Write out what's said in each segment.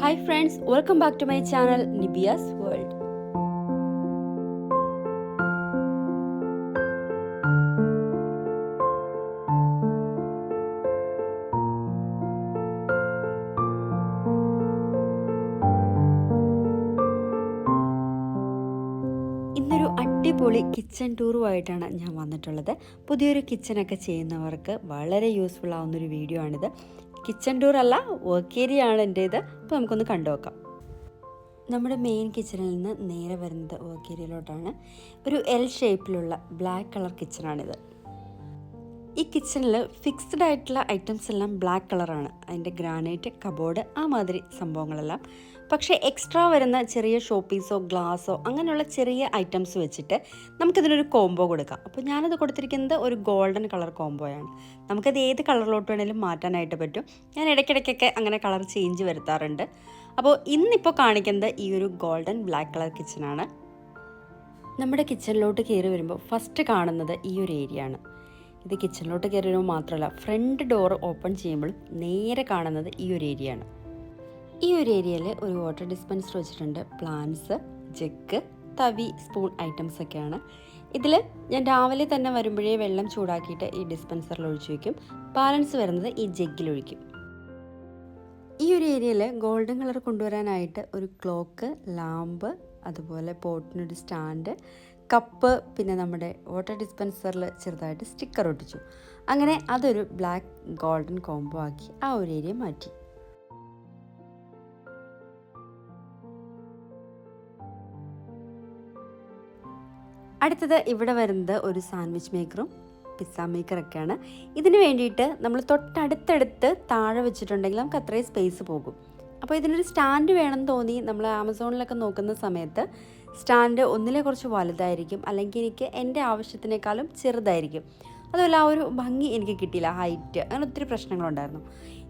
Hi friends, welcome back to my channel Nibia's World. അടിപൊളി kitchen ടൂറുമായിട്ടാണ് ഞാൻ വന്നിട്ടുള്ളത്. പുതിയൊരു കിച്ചണൊക്കെ ചെയ്യുന്നവർക്ക് വളരെ യൂസ്ഫുൾ ആവുന്നൊരു വീഡിയോ ആണിത്. കിച്ചൺ ടൂർ അല്ല വർക്ക് ഏരിയ ആണ് ഇത് അപ്പോൾ നമുക്കൊന്ന് കണ്ടു നോക്കാം. നമ്മുടെ മെയിൻ കിച്ചണിൽ നിന്ന് നേരെ വരുന്നത് വർക്ക് ഏരിയയിലോട്ടാണ് ഒരു എൽ ഷേപ്പിലുള്ള ബ്ലാക്ക് കളർ കിച്ചണാണിത് ഈ കിച്ചണിൽ ഫിക്സ്ഡ് ആയിട്ടുള്ള ഐറ്റംസ് എല്ലാം ബ്ലാക്ക് കളറാണ് അതിന്റെ ഗ്രാനൈറ്റ് കബോർഡ് ആ മാതിരി സംഭവങ്ങളെല്ലാം. പക്ഷേ എക്സ്ട്രാ വരുന്ന ചെറിയ ഷോ പീസോ ഗ്ലാസോ അങ്ങനെയുള്ള ചെറിയ ഐറ്റംസ് വെച്ചിട്ട് നമുക്കിതിനൊരു കോംബോ കൊടുക്കാം. അപ്പോൾ ഞാനത് കൊടുത്തിരിക്കുന്നത് ഒരു ഗോൾഡൻ കളർ കോംബോയാണ് നമുക്കത് ഏത് കളറിലോട്ട് വേണേലും മാറ്റാനായിട്ട് പറ്റും. ഞാൻ ഇടയ്ക്കിടയ്ക്കൊക്കെ അങ്ങനെ കളർ ചേഞ്ച് വരുത്താറുണ്ട്. അപ്പോൾ ഇന്നിപ്പോൾ കാണിക്കുന്നത് ഈ ഒരു ഗോൾഡൻ ബ്ലാക്ക് കളർ കിച്ചണാണ് നമ്മുടെ കിച്ചണിലോട്ട് കയറി വരുമ്പോൾ ഫസ്റ്റ് കാണുന്നത് ഈ ഒരു ഏരിയ ആണ്. ഇത് കിച്ചണിലോട്ട് കയറിയോ മാത്രമല്ല ഫ്രണ്ട് ഡോർ ഓപ്പൺ ചെയ്യുമ്പോൾ നേരെ കാണുന്നത് ഈ ഒരു ഏരിയ ആണ്. ഈ ഒരു ഏരിയയിൽ ഒരു വാട്ടർ ഡിസ്പെൻസർ വെച്ചിട്ടുണ്ട്. പ്ലാന്റ്സ് ജെക്ക് തവി സ്പൂൺ ഐറ്റംസ് ഒക്കെയാണ്. ഇതിൽ ഞാൻ രാവിലെ തന്നെ വരുമ്പോഴേ വെള്ളം ചൂടാക്കിയിട്ട് ഈ ഡിസ്പെൻസറിൽ ഒഴിച്ചു വയ്ക്കും ബാലൻസ് വരുന്നത് ഈ ജഗ്ഗിൽ ഒഴിക്കും. ഈ ഒരു ഏരിയയിൽ ഗോൾഡൻ കളർ കൊണ്ടുവരാനായിട്ട് ഒരു ക്ലോക്ക് ലാമ്പ് അതുപോലെ പോട്ടിനൊരു സ്റ്റാൻഡ് കപ്പ് പിന്നെ നമ്മുടെ വാട്ടർ ഡിസ്പെൻസറിൽ ചെറുതായിട്ട് സ്റ്റിക്കർ ഒട്ടിച്ചു. അങ്ങനെ അതൊരു ബ്ലാക്ക് ഗോൾഡൻ കോംബോ ആക്കി ആ ഒരു ഏരിയ മാറ്റി. അടുത്തത് ഇവിടെ വരുന്നത് ഒരു സാൻഡ്വിച്ച് മേക്കറും പിസ്സ മേക്കറൊക്കെയാണ് ഇതിന് വേണ്ടിയിട്ട് നമ്മൾ തൊട്ടടുത്തടുത്ത് താഴെ വെച്ചിട്ടുണ്ടെങ്കിൽ നമുക്ക് അത്രയും സ്പേസ് പോകും. അപ്പോൾ ഇതിനൊരു സ്റ്റാൻഡ് വേണമെന്ന് തോന്നി നമ്മൾ ആമസോണിലൊക്കെ നോക്കുന്ന സമയത്ത് സ്റ്റാൻഡ് ഒന്നിലെ കുറച്ച് വലുതായിരിക്കും. അല്ലെങ്കിൽ എനിക്ക് എന്റെ ആവശ്യത്തിനേക്കാളും ചെറുതായിരിക്കും. അതുമല്ല ആ ഒരു ഭംഗി എനിക്ക് കിട്ടിയില്ല. ഹൈറ്റ് അങ്ങനെ ഒത്തിരി പ്രശ്നങ്ങളുണ്ടായിരുന്നു.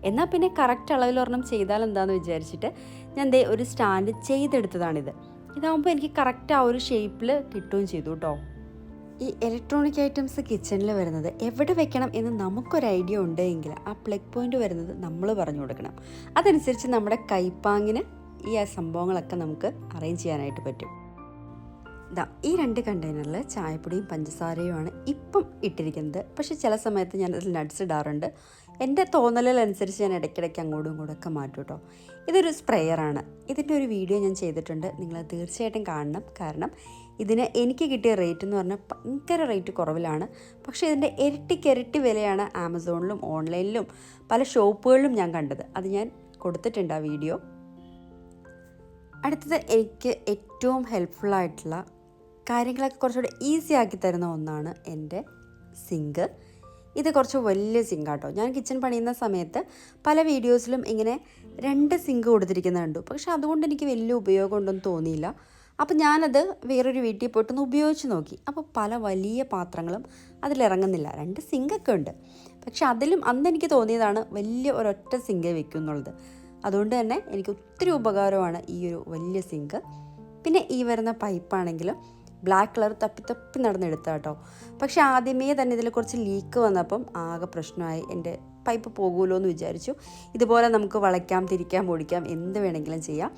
എന്നാൽ പിന്നെ കറക്റ്റ് അളവിൽ ഒരെണ്ണം ചെയ്താൽ എന്താണെന്ന് വിചാരിച്ചിട്ട് ഞാൻ ദേ ഒരു സ്റ്റാൻഡ് ചെയ്തെടുത്തതാണിത്. ഇതാകുമ്പോൾ എനിക്ക് കറക്റ്റ് ആ ഒരു ഷേപ്പിൽ കിട്ടുകയും ചെയ്തു കേട്ടോ. ഈ ഇലക്ട്രോണിക് ഐറ്റംസ് കിച്ചണിൽ വരുന്നത് എവിടെ വെക്കണം എന്ന് നമുക്കൊരു ഐഡിയ ഉണ്ടെങ്കിൽ ആ പ്ലഗ് പോയിന്റ് വരുന്നത് നമ്മൾ പറഞ്ഞു കൊടുക്കണം. അതനുസരിച്ച് നമ്മുടെ കൈപ്പാങ്ങിന് ഈ സംഭവങ്ങളൊക്കെ നമുക്ക് അറേഞ്ച് ചെയ്യാനായിട്ട് പറ്റും. ഇതാ ഈ രണ്ട് കണ്ടെയ്നറിൽ ചായപ്പൊടിയും പഞ്ചസാരയുമാണ് ഇപ്പം ഇട്ടിരിക്കുന്നത്. പക്ഷേ ചില സമയത്ത് ഞാൻ അതിൽ നട്ട്സ് ഇടാറുണ്ട്. എന്റെ തോന്നലനുസരിച്ച് ഞാൻ ഇടയ്ക്കിടയ്ക്ക് അങ്ങോട്ടും ഇങ്ങോട്ടും ഒക്കെ മാറ്റും കേട്ടോ. ഇതൊരു സ്പ്രേയറാണ് ഇതിന്റെ ഒരു വീഡിയോ ഞാൻ ചെയ്തിട്ടുണ്ട്. നിങ്ങൾ തീർച്ചയായിട്ടും കാണണം. കാരണം ഇതിന് എനിക്ക് കിട്ടിയ റേറ്റ് എന്ന് പറഞ്ഞാൽ ഭയങ്കര റേറ്റ് കുറവിലാണ്. പക്ഷേ ഇതിന്റെ ഇരട്ടിക്കിരട്ടി വിലയാണ് ആമസോണിലും ഓൺലൈനിലും പല ഷോപ്പുകളിലും ഞാൻ കണ്ടത്. അത് ഞാൻ കൊടുത്തിട്ടുണ്ട് ആ വീഡിയോ അടുത്തത് എനിക്ക് ഏറ്റവും ഹെൽപ്ഫുള്ളായിട്ടുള്ള കാര്യങ്ങളൊക്കെ കുറച്ചുകൂടെ ഈസി ആക്കി തരുന്ന ഒന്നാണ് എന്റെ സിങ്ക് ഇത് കുറച്ച് വലിയ സിങ്ക് കേട്ടോ ഞാൻ കിച്ചൺ പണിയുന്ന സമയത്ത് പല വീഡിയോസിലും ഇങ്ങനെ രണ്ട് സിങ്ക് കൊടുത്തിരിക്കുന്നത് കണ്ടു. പക്ഷെ അതുകൊണ്ട് എനിക്ക് വലിയ ഉപയോഗം ഉണ്ടെന്ന് തോന്നിയില്ല. അപ്പോൾ ഞാനത് വേറൊരു വീട്ടിൽ പോയിട്ടൊന്ന് ഉപയോഗിച്ച് നോക്കി. അപ്പോൾ പല വലിയ പാത്രങ്ങളും അതിലിറങ്ങുന്നില്ല രണ്ട് സിങ്കൊക്കെ ഉണ്ട്. പക്ഷെ അതിലും അന്ന് എനിക്ക് തോന്നിയതാണ് വലിയ ഒരൊറ്റ സിങ്കേ വെക്കും എന്നുള്ളത്. അതുകൊണ്ട് തന്നെ എനിക്ക് ഒത്തിരി ഉപകാരമാണ് ഈ ഒരു വലിയ സിങ്ക് പിന്നെ ഈ വരുന്ന പൈപ്പാണെങ്കിലും ബ്ലാക്ക് കളർ തപ്പി തപ്പി നടന്നെടുത്ത കേട്ടോ പക്ഷെ ആദ്യമേ തന്നെ ഇതിൽ കുറച്ച് ലീക്ക് വന്നപ്പം ആകെ പ്രശ്നമായി. എന്റെ പൈപ്പ് പോകുമല്ലോ എന്ന് വിചാരിച്ചു. ഇതുപോലെ നമുക്ക് വളയ്ക്കാം തിരിക്കാം പൊടിക്കാം എന്ത് വേണമെങ്കിലും ചെയ്യാം.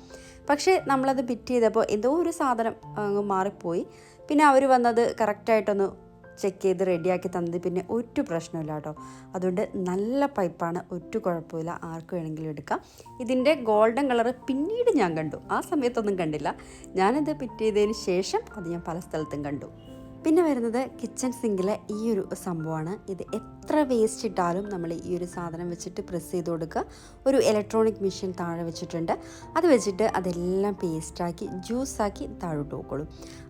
പക്ഷേ നമ്മളത് ഫിറ്റ് ചെയ്തപ്പോൾ എന്തോ ഒരു സാധനം അങ്ങ് മാറിപ്പോയി. പിന്നെ അവർ വന്നത് കറക്റ്റായിട്ടൊന്ന് ചെക്ക് ചെയ്ത് റെഡിയാക്കി തന്നത് പിന്നെ ഒരു പ്രശ്നമില്ല കേട്ടോ. അതുകൊണ്ട് നല്ല പൈപ്പാണ് ഒറ്റ കുഴപ്പമില്ല. ആർക്ക് വേണമെങ്കിലും എടുക്കാം. ഇതിന്റെ ഗോൾഡൻ കളർ പിന്നീട് ഞാൻ കണ്ടു. ആ സമയത്തൊന്നും കണ്ടില്ല. ഞാനത് പിറ്റ് ചെയ്തതിന് ശേഷം അത് ഞാൻ പല സ്ഥലത്തും കണ്ടു. പിന്നെ വരുന്നത് കിച്ചൺ സിങ്കിലെ ഈ ഒരു സംഭവമാണ്. ഇത് എത്ര വേസ്റ്റ് ഇട്ടാലും നമ്മൾ ഈ ഒരു സാധനം വെച്ചിട്ട് പ്രസ് ചെയ്ത് കൊടുക്കുക. ഒരു ഇലക്ട്രോണിക് മെഷീൻ താഴെ വെച്ചിട്ടുണ്ട്. അത് വെച്ചിട്ട് അതെല്ലാം പേസ്റ്റാക്കി ജ്യൂസാക്കി താഴോട്ട് പോയിക്കോളും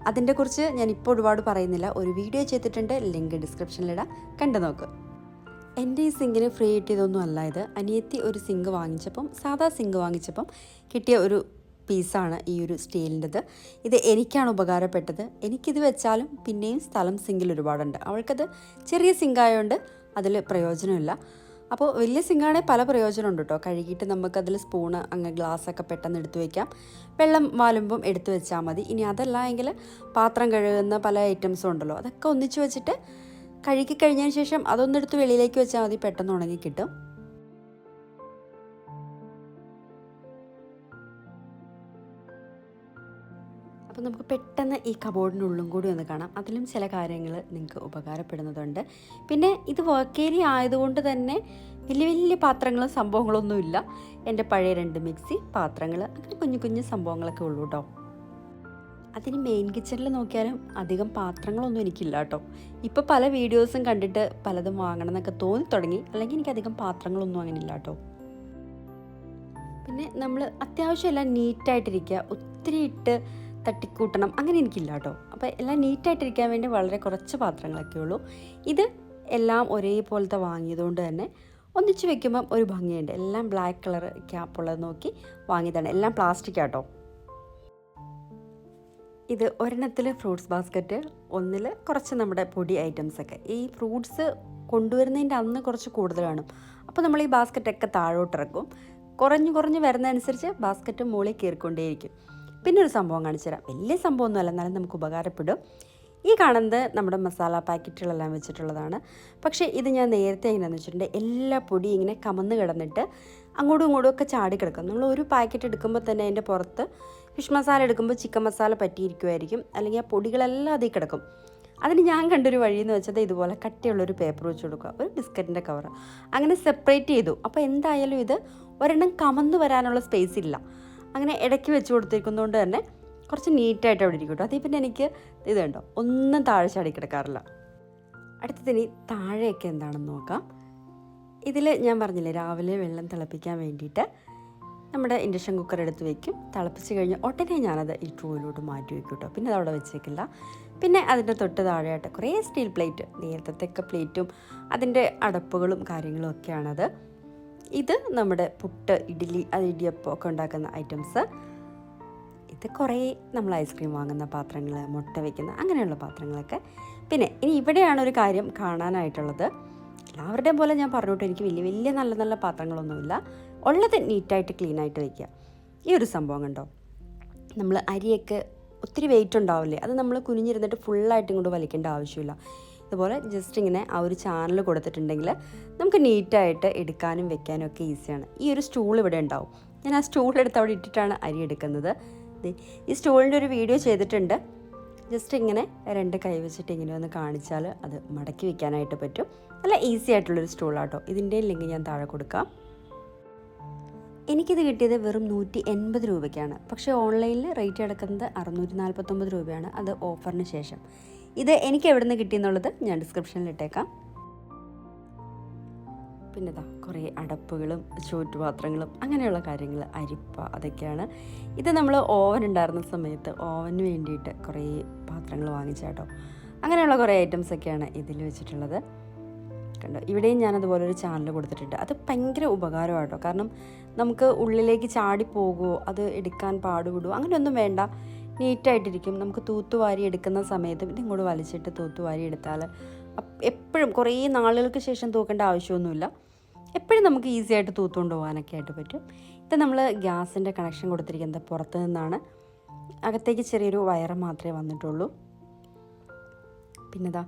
അതിന്റെ കുറിച്ച് ഞാൻ ഇപ്പോൾ ഒരുപാട് പറയുന്നില്ല. ഒരു വീഡിയോ ചെയ്തിട്ടുണ്ട്. ലിങ്ക് ഡിസ്ക്രിപ്ഷനിലിടാം കണ്ടു നോക്ക്. എന്റെ ഈ സിങ്കിന് ഫ്രീ കിട്ടിയതൊന്നും അല്ല ഇത്. അനിയത്തി ഒരു സിങ്ക് വാങ്ങിച്ചപ്പം സാധാ സിങ്ക് വാങ്ങിച്ചപ്പം കിട്ടിയ ഒരു പീസാണ് ഈ ഒരു സ്റ്റീലിന്റെത്. ഇത് എനിക്കാണ് ഉപകാരപ്പെട്ടത്. എനിക്കിത് വെച്ചാലും പിന്നെയും സ്ഥലം സിങ്കിൽ ഒരുപാടുണ്ട്. അവൾക്കത് ചെറിയ സിങ്കായതുകൊണ്ട് അതിൽ പ്രയോജനമില്ല. അപ്പോൾ വലിയ സിങ്കാണെ പല പ്രയോജനമുണ്ട് കേട്ടോ കഴുകിയിട്ട് നമുക്കതിൽ സ്പൂണ് അങ്ങ് ഗ്ലാസ്സൊക്കെ പെട്ടെന്ന് എടുത്തു വയ്ക്കാം വെള്ളം വാലുമ്പം എടുത്തു വെച്ചാൽ മതി. ഇനി അതല്ല എങ്കിൽ പാത്രം കഴുകുന്ന പല ഐറ്റംസും ഉണ്ടല്ലോ. അതൊക്കെ ഒന്നിച്ച് വെച്ചിട്ട് കഴുകി കഴിഞ്ഞതിന് ശേഷം അതൊന്നെടുത്ത് വെളിയിലേക്ക് വെച്ചാൽ മതി. പെട്ടെന്ന് ഉണങ്ങി കിട്ടും. അപ്പോൾ നമുക്ക് പെട്ടെന്ന് ഈ കബോർഡിനുള്ളും കൂടി ഒന്ന് കാണാം. അതിലും ചില കാര്യങ്ങൾ നിങ്ങൾക്ക് ഉപകാരപ്പെടുന്നതുണ്ട്. പിന്നെ ഇത് വർക്ക് ഏരിയ ആയതുകൊണ്ട് തന്നെ വലിയ വലിയ പാത്രങ്ങളും സംഭവങ്ങളൊന്നുമില്ല എന്റെ പഴയ രണ്ട് മിക്സി പാത്രങ്ങൾ അങ്ങനെ കുഞ്ഞു കുഞ്ഞു സംഭവങ്ങളൊക്കെ ഉള്ളൂ കേട്ടോ അതിന് മെയിൻ കിച്ചണിൽ നോക്കിയാലും അധികം പാത്രങ്ങളൊന്നും എനിക്കില്ല കേട്ടോ ഇപ്പോൾ പല വീഡിയോസും കണ്ടിട്ട് പലതും വാങ്ങണം എന്നൊക്കെ തോന്നി തുടങ്ങി. അല്ലെങ്കിൽ എനിക്ക് അധികം പാത്രങ്ങളൊന്നും അങ്ങനെ ഇല്ല കേട്ടോ പിന്നെ നമ്മൾ അത്യാവശ്യം എല്ലാം നീറ്റായിട്ടിരിക്കുക ഒത്തിരി ഇട്ട് തട്ടിക്കൂട്ടണം. അങ്ങനെ എനിക്കില്ല കേട്ടോ. അപ്പോൾ എല്ലാം നീറ്റായിട്ടിരിക്കാൻ വേണ്ടി വളരെ കുറച്ച് പാത്രങ്ങളൊക്കെ ഉള്ളൂ. ഇത് എല്ലാം ഒരേപോലത്തെ വാങ്ങിയതുകൊണ്ട് തന്നെ ഒന്നിച്ച് വെക്കുമ്പം ഒരു ഭംഗിയുണ്ട്. എല്ലാം ബ്ലാക്ക് കളർ ക്യാപ്പുള്ളത് നോക്കി വാങ്ങിയതാണ്. എല്ലാം പ്ലാസ്റ്റിക് ആട്ടോ ഇത് ഒരെണ്ണത്തിൽ ഫ്രൂട്ട്സ് ബാസ്ക്കറ്റ് ഒന്നിൽ കുറച്ച് നമ്മുടെ പൊടി ഐറ്റംസൊക്കെ ഈ ഫ്രൂട്ട്സ് കൊണ്ടുവരുന്നതിന്റെ അന്ന് കുറച്ച് കൂടുതലാണ് അപ്പോൾ നമ്മൾ ഈ ബാസ്ക്കറ്റൊക്കെ താഴോട്ടിറക്കും. കുറഞ്ഞു കുറഞ്ഞ് വരുന്നതനുസരിച്ച് ബാസ്ക്കറ്റ് മുകളിൽ കയറിക്കൊണ്ടേയിരിക്കും പിന്നെ ഒരു സംഭവം കാണിച്ചു തരാം വലിയ സംഭവമൊന്നുമല്ല എന്നാലും നമുക്ക് ഉപകാരപ്പെടും. ഈ കാണുന്നത് നമ്മുടെ മസാല പാക്കറ്റുകളെല്ലാം വെച്ചിട്ടുള്ളതാണ്. പക്ഷേ ഇത് ഞാൻ നേരത്തെ എങ്ങനെയാണെന്ന് വെച്ചിട്ടുണ്ടെങ്കിൽ എല്ലാ പൊടിയും ഇങ്ങനെ കമന്ന് കിടന്നിട്ട് അങ്ങോട്ടും ഇങ്ങോട്ടും ഒക്കെ ചാടി കിടക്കും. നമ്മൾ ഒരു പാക്കറ്റ് എടുക്കുമ്പോൾ തന്നെ അതിന്റെ പുറത്ത് ഫിഷ് മസാല എടുക്കുമ്പോൾ ചിക്കൻ മസാല പറ്റിയിരിക്കുമായിരിക്കും. അല്ലെങ്കിൽ ആ പൊടികളെല്ലാം അതിൽ കിടക്കും. അതിന് ഞാൻ കണ്ടൊരു വഴി എന്ന് വെച്ചത് ഇതുപോലെ കട്ടിയുള്ളൊരു പേപ്പർ വെച്ച് കൊടുക്കുക. ഒരു ബിസ്ക്കറ്റിന്റെ കവർ അങ്ങനെ സെപ്പറേറ്റ് ചെയ്തു. അപ്പോൾ എന്തായാലും ഇത് ഒരെണ്ണം കമന്ന് വരാനുള്ള സ്പേസ് ഇല്ല. അങ്ങനെ ഇടയ്ക്ക് വെച്ച് കൊടുത്തിരിക്കുന്നതുകൊണ്ട് തന്നെ കുറച്ച് നീറ്റായിട്ട് അവിടെ ഇരിക്കും കേട്ടോ. അതേ പിന്നെ എനിക്ക് ഇത് കണ്ടോ? ഒന്നും താഴെ ചാടി കിടക്കാറില്ല. അടുത്തതിനി താഴെയൊക്കെ എന്താണെന്ന് നോക്കാം. ഇതിൽ ഞാൻ പറഞ്ഞില്ലേ രാവിലെ വെള്ളം തിളപ്പിക്കാൻ വേണ്ടിയിട്ട് നമ്മുടെ ഇൻഡക്ഷൻ കുക്കർ എടുത്ത് വെക്കും. തിളപ്പിച്ച് കഴിഞ്ഞ് ഉടനെ ഞാനത് ഈ ട്രൂയിലോട്ട് മാറ്റി വെക്കും കേട്ടോ. പിന്നെ അത് അവിടെ വെച്ചേക്കില്ല. പിന്നെ അതിന്റെ തൊട്ട് താഴെയായിട്ട് കുറേ സ്റ്റീൽ പ്ലേറ്റ് നേരത്തെ പ്ലേറ്റും അതിന്റെ അടപ്പുകളും കാര്യങ്ങളും ഒക്കെയാണത്. ഇത് നമ്മുടെ പുട്ട് ഇഡ്ഡലി ഇടിയപ്പം ഒക്കെ ഉണ്ടാക്കുന്ന ഐറ്റംസ്. ഇത് കുറേ നമ്മൾ ഐസ്ക്രീം വാങ്ങുന്ന പാത്രങ്ങൾ മുട്ട വയ്ക്കുന്ന അങ്ങനെയുള്ള പാത്രങ്ങളൊക്കെ. പിന്നെ ഇനി ഇവിടെയാണ് ഒരു കാര്യം കാണാനായിട്ടുള്ളത്. എല്ലാവരുടെയും പോലെ ഞാൻ പറഞ്ഞോട്ട് എനിക്ക് വലിയ വലിയ നല്ല നല്ല പാത്രങ്ങളൊന്നുമില്ല. ഉള്ളത് നീറ്റായിട്ട് ക്ലീനായിട്ട് വയ്ക്കുക ഈ ഒരു സംഭവം കണ്ടോ? നമ്മൾ അരിയൊക്കെ ഒത്തിരി വെയിറ്റ് ഉണ്ടാവില്ലേ? അത് നമ്മൾ കുനിഞ്ഞിരുന്നിട്ട് ഫുള്ളായിട്ട് ഇങ്ങോട്ട് വലിക്കേണ്ട ആവശ്യമില്ല. ഇതുപോലെ ജസ്റ്റ് ഇങ്ങനെ ആ ഒരു ചാനൽ കൊടുത്തിട്ടുണ്ടെങ്കിൽ നമുക്ക് നീറ്റായിട്ട് എടുക്കാനും വെക്കാനും ഒക്കെ ഈസിയാണ് ഈ ഒരു സ്റ്റൂൾ ഇവിടെ ഉണ്ടാവും. ഞാൻ ആ സ്റ്റൂൾ എടുത്ത് അവിടെ ഇട്ടിട്ടാണ് അരി എടുക്കുന്നത്. ഈ സ്റ്റൂളിന്റെ ഒരു വീഡിയോ ചെയ്തിട്ടുണ്ട്. ജസ്റ്റ് ഇങ്ങനെ രണ്ട് കൈ വെച്ചിട്ട് ഇങ്ങനെ ഒന്ന് കാണിച്ചാൽ അത് മടക്കി വെക്കാനായിട്ട് പറ്റും. നല്ല ഈസി ആയിട്ടുള്ളൊരു സ്റ്റൂളാട്ടോ ഇതിന്റെ ലിങ്ക് ഞാൻ താഴെ കൊടുക്കാം. എനിക്കിത് കിട്ടിയത് വെറും നൂറ്റി എൺപത് രൂപയ്ക്കാണ്. പക്ഷേ ഓൺലൈനിൽ റേറ്റ് കിടക്കുന്നത് അറുന്നൂറ്റി നാൽപ്പത്തൊമ്പത് രൂപയാണ്. അത് ഓഫറിന് ശേഷം. ഇത് എനിക്ക് എവിടെ നിന്ന് കിട്ടിയെന്നുള്ളത് ഞാൻ ഡിസ്ക്രിപ്ഷനിൽ ഇട്ടേക്കാം. പിന്നെ ഇതാ കുറേ അടപ്പുകളും ചോറ്റുപാത്രങ്ങളും അങ്ങനെയുള്ള കാര്യങ്ങൾ അരിപ്പ അതൊക്കെയാണ്. ഇത് നമ്മൾ ഓവൻ ഉണ്ടായിരുന്ന സമയത്ത് ഓവന് വേണ്ടിയിട്ട് കുറേ പാത്രങ്ങൾ വാങ്ങിച്ചാട്ടോ അങ്ങനെയുള്ള കുറേ ഐറ്റംസ് ഒക്കെയാണ് ഇതിൽ വെച്ചിട്ടുള്ളത്. കണ്ടോ? ഇവിടെയും ഞാൻ അതുപോലെ ഒരു ചാനൽ കൊടുത്തിട്ടുണ്ട്. അത് ഭയങ്കര ഉപകാരമാട്ടോ കാരണം നമുക്ക് ഉള്ളിലേക്ക് ചാടി പോകുമോ അത് എടുക്കാൻ പാടുപെടുമോ അങ്ങനെയൊന്നും വേണ്ട. നീറ്റായിട്ടിരിക്കും. നമുക്ക് തൂത്തുവാരി എടുക്കുന്ന സമയത്ത് പിന്നെ ഇങ്ങോട്ട് വലിച്ചിട്ട് തൂത്തുവാരി എടുത്താൽ എപ്പോഴും കുറേ നാളുകൾക്ക് ശേഷം തൂക്കേണ്ട ആവശ്യമൊന്നുമില്ല. എപ്പോഴും നമുക്ക് ഈസി ആയിട്ട് തൂത്തുകൊണ്ട് പോകാനൊക്കെ ആയിട്ട് പറ്റും. ഇത് നമ്മൾ ഗ്യാസിന്റെ കണക്ഷൻ കൊടുത്തിരിക്കുന്നത് പുറത്ത് നിന്നാണ്. അകത്തേക്ക് ചെറിയൊരു വയറ് മാത്രമേ വന്നിട്ടുള്ളൂ. പിന്നെതാ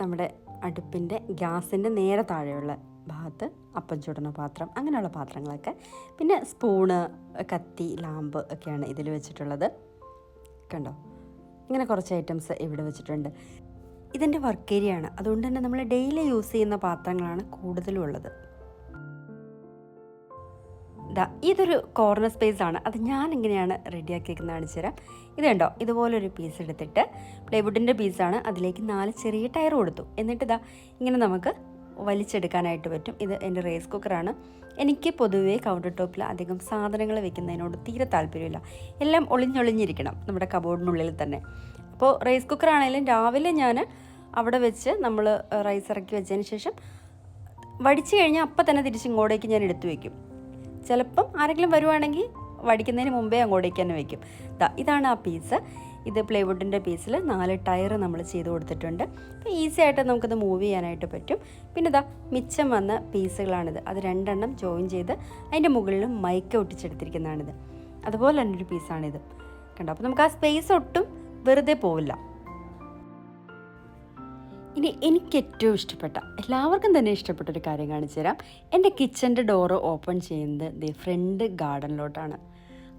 നമ്മുടെ അടുപ്പിന്റെ ഗ്യാസിന്റെ നേരെ താഴെയുള്ള ഭാഗത്ത് അപ്പം ചുടുന്ന പാത്രം അങ്ങനെയുള്ള പാത്രങ്ങളൊക്കെ. പിന്നെ സ്പൂണ് കത്തി ലാമ്പ് ഒക്കെയാണ് ഇതിൽ വെച്ചിട്ടുള്ളത്. കണ്ടോ? ഇങ്ങനെ കുറച്ച് ഐറ്റംസ് ഇവിടെ വെച്ചിട്ടുണ്ട്. ഇതിന്റെ വർക്ക് ഏരിയ ആണ്. അതുകൊണ്ട് തന്നെ നമ്മൾ ഡെയിലി യൂസ് ചെയ്യുന്ന പാത്രങ്ങളാണ് കൂടുതലും ഉള്ളത് ദാ ഇതൊരു കോർണർ സ്പേസ് ആണ്. അത് ഞാൻ എങ്ങനെയാണ് റെഡിയാക്കിയിരിക്കുന്നത് കാണിച്ചു തരാം. ഇത് കണ്ടോ? ഇതുപോലൊരു പീസ് എടുത്തിട്ട് പ്ലൈവുഡിന്റെ പീസാണ് അതിലേക്ക് നാല് ചെറിയ ടയർ കൊടുത്തു. എന്നിട്ട് ഇതാ ഇങ്ങനെ നമുക്ക് വലിച്ചെടുക്കാനായിട്ട് പറ്റും. ഇത് എന്റെ റൈസ് കുക്കറാണ് എനിക്ക് പൊതുവേ കൗണ്ടർ ടോപ്പിൽ അധികം സാധനങ്ങൾ വെക്കുന്നതിനോട് തീരെ താല്പര്യമില്ല. എല്ലാം ഒളിഞ്ഞൊളിഞ്ഞിരിക്കണം നമ്മുടെ കബോർഡിനുള്ളിൽ തന്നെ. അപ്പോൾ റൈസ് കുക്കർ ആണെങ്കിലും രാവിലെ ഞാൻ അവിടെ വെച്ച് നമ്മൾ റൈസ് ഇറക്കി വെച്ചതിന് ശേഷം വടിച്ചു കഴിഞ്ഞാൽ അപ്പം തന്നെ തിരിച്ച് ഇങ്ങോട്ടേക്ക് ഞാൻ എടുത്തു വെക്കും. ചിലപ്പം ആരെങ്കിലും വരുവാണെങ്കിൽ വടിക്കുന്നതിന് മുമ്പേ അങ്ങോട്ടേക്ക് തന്നെ വയ്ക്കും ഇതാണ് ആ പീസ് ഇത് പ്ലൈവുഡിന്റെ പീസിൽ നാല് ടയർ നമ്മൾ ചെയ്ത് കൊടുത്തിട്ടുണ്ട്. അപ്പോൾ ഈസി ആയിട്ട് നമുക്കത് മൂവ് ചെയ്യാനായിട്ട് പറ്റും. പിന്നെ ഇതാ മിച്ചം വന്ന പീസുകളാണിത്. അത് രണ്ടെണ്ണം ജോയിൻ ചെയ്ത് അതിന്റെ മുകളിൽ മൈക്ക് ഒട്ടിച്ചെടുത്തിരിക്കുന്നതാണിത്. അതുപോലെ തന്നെ ഒരു പീസാണിത്. കണ്ടോ? അപ്പോൾ നമുക്ക് ആ സ്പേസ് ഒട്ടും വെറുതെ പോവില്ല. ഇനി എനിക്ക് ഏറ്റവും ഇഷ്ടപ്പെട്ട എല്ലാവർക്കും തന്നെ ഇഷ്ടപ്പെട്ട ഒരു കാര്യം കാണിച്ചു തരാം. എന്റെ കിച്ചന്റെ ഡോറ് ഓപ്പൺ ചെയ്യുന്നത് ദി ഫ്രണ്ട് ഗാർഡനിലോട്ടാണ്.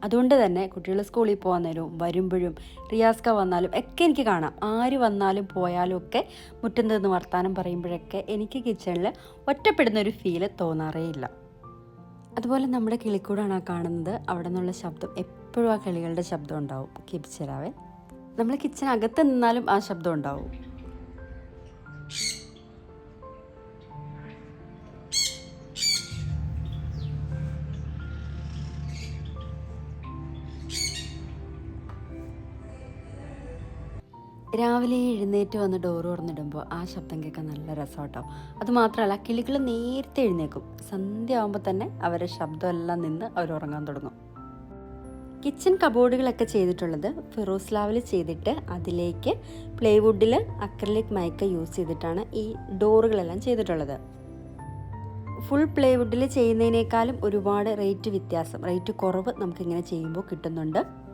അതുകൊണ്ട് തന്നെ കുട്ടികൾ സ്കൂളിൽ പോകുന്നതിലും വരുമ്പോഴും റിയാസ്ക വന്നാലും ഒക്കെ എനിക്ക് കാണാം. ആര് വന്നാലും പോയാലും ഒക്കെ മുറ്റം വർത്താനം പറയുമ്പോഴൊക്കെ എനിക്ക് കിച്ചണിൽ ഒറ്റപ്പെടുന്ന ഒരു ഫീൽ തോന്നാറേ ഇല്ല. അതുപോലെ നമ്മുടെ കിളിക്കൂടാണ് ആ കാണുന്നത്. അവിടെ നിന്നുള്ള ശബ്ദം എപ്പോഴും ആ കിളികളുടെ ശബ്ദം ഉണ്ടാവും. കിപ്പിച്ചരാവേ നമ്മൾ കിച്ചൺ അകത്ത് നിന്നാലും ആ ശബ്ദം ഉണ്ടാവും. രാവിലെ എഴുന്നേറ്റ് വന്ന് ഡോർ തുറന്നിടുമ്പോൾ ആ ശബ്ദം കേൾക്കാൻ നല്ല രസമാട്ടോ. അത് മാത്രമല്ല കിളികൾ നേരത്തെ എഴുന്നേക്കും. സന്ധ്യ ആകുമ്പോൾ തന്നെ അവരുടെ ശബ്ദമെല്ലാം നിന്ന് അവർ ഉറങ്ങാൻ തുടങ്ങും. കിച്ചൺ കബോർഡുകളൊക്കെ ചെയ്തിട്ടുള്ളത് ഫിറോസ്ലാവിൽ ചെയ്തിട്ട് അതിലേക്ക് പ്ലേവുഡിൽ അക്രലിക് മൈക്ക യൂസ് ചെയ്തിട്ടാണ് ഈ ഡോറുകളെല്ലാം ചെയ്തിട്ടുള്ളത്. ഫുൾ പ്ലേവുഡിൽ ചെയ്യുന്നതിനേക്കാളും ഒരുപാട് റേറ്റ് വ്യത്യാസം റേറ്റ് കുറവ് നമുക്കിങ്ങനെ ചെയ്യുമ്പോൾ കിട്ടുന്നുണ്ട്.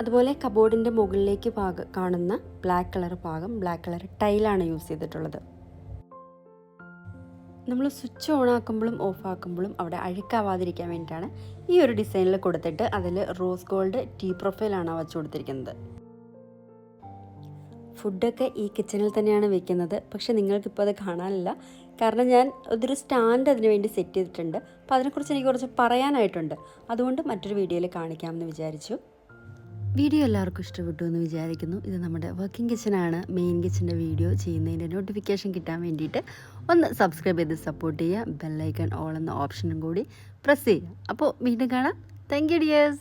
അതുപോലെ കബോർഡിന്റെ മുകളിലേക്ക് ഭാഗ കാണുന്ന ബ്ലാക്ക് കളർ ഭാഗം ബ്ലാക്ക് കളർ ടൈലാണ് യൂസ് ചെയ്തിട്ടുള്ളത്. നമ്മൾ സ്വിച്ച് ഓൺ ആക്കുമ്പോഴും ഓഫ് ആക്കുമ്പോഴും അവിടെ അഴുക്കാവാതിരിക്കാൻ വേണ്ടിയിട്ടാണ് ഈ ഒരു ഡിസൈനിൽ കൊടുത്തിട്ട് അതിൽ റോസ് ഗോൾഡ് ടീ പ്രൊഫൈലാണ് വെച്ചു കൊടുത്തിരിക്കുന്നത്. ഫുഡൊക്കെ ഈ കിച്ചണിൽ തന്നെയാണ് വെക്കുന്നത്. പക്ഷെ നിങ്ങൾക്കിപ്പോൾ അത് കാണാനില്ല. കാരണം ഞാൻ അതൊരു സ്റ്റാൻഡ് അതിന് വേണ്ടി സെറ്റ് ചെയ്തിട്ടുണ്ട്. അപ്പോൾ അതിനെക്കുറിച്ച് എനിക്ക് കുറച്ച് പറയാനായിട്ടുണ്ട്. അതുകൊണ്ട് മറ്റൊരു വീഡിയോയിൽ കാണിക്കാമെന്ന് വിചാരിച്ചു. വീഡിയോ എല്ലാവർക്കും ഇഷ്ടപ്പെട്ടു എന്ന് വിചാരിക്കുന്നു. ഇത് നമ്മുടെ വർക്കിംഗ് കിച്ചനാണ് മെയിൻ കിച്ചന്റെ വീഡിയോ ചെയ്യുന്നതിന്റെ നോട്ടിഫിക്കേഷൻ കിട്ടാൻ വേണ്ടിയിട്ട് ഒന്ന് സബ്സ്ക്രൈബ് ചെയ്ത് സപ്പോർട്ട് ചെയ്യുക. ബെല്ലൈക്കൺ ഓൾ എന്ന ഓപ്ഷനും കൂടി പ്രസ് ചെയ്യുക. അപ്പോൾ വീണ്ടും കാണാം. Thank you dears